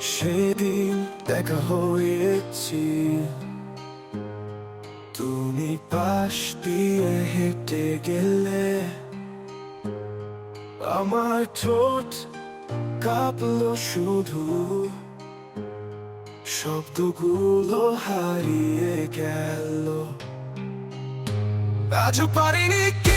সেদিন দেখা হয়েছি। তুমি পাশ দিয়ে হেঁটে গেলে আমার ঠোঁট কাঁপলো শুধু। শব্দগুলো হারিয়ে গেল। আজও পারিনি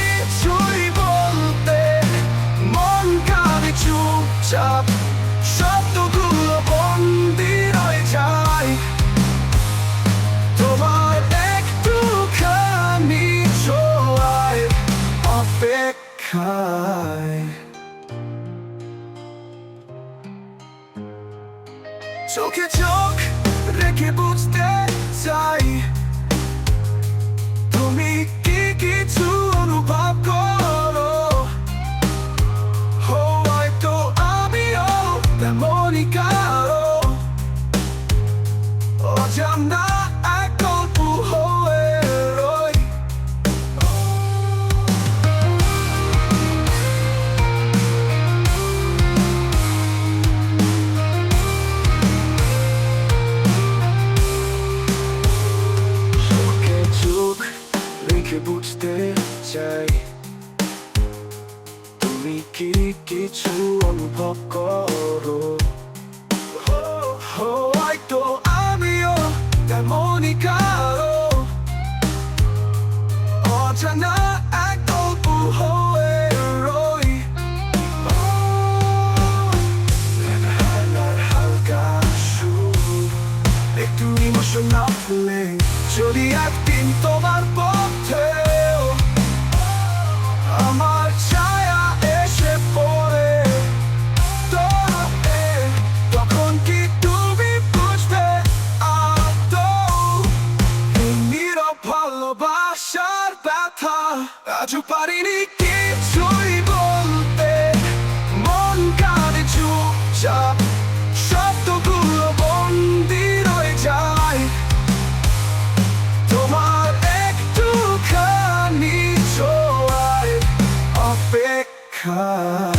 চোখে চোখ রেখে বুঝতে চাই তুমি কি কিছু অনুভব করো হয়তো আমিও তেমনই কারও অজানা বুঝতে চাই। তুমি কি কিছু অনুভব করো? হয়তো আমিও তেমনই কারও। অজানা এক গল্প হয়ে রই। হালকা সুর। একটু ইমোশনাল ফিলিং যদি একদিন তোমার পথেও আজও পারিনি কিছুই বলতে। মন কানে চুপচাপ, শব্দগুলো বন্দি রয়ে যায়। তোমার একটুখানি ছোঁয়ায় অপেক্ষা।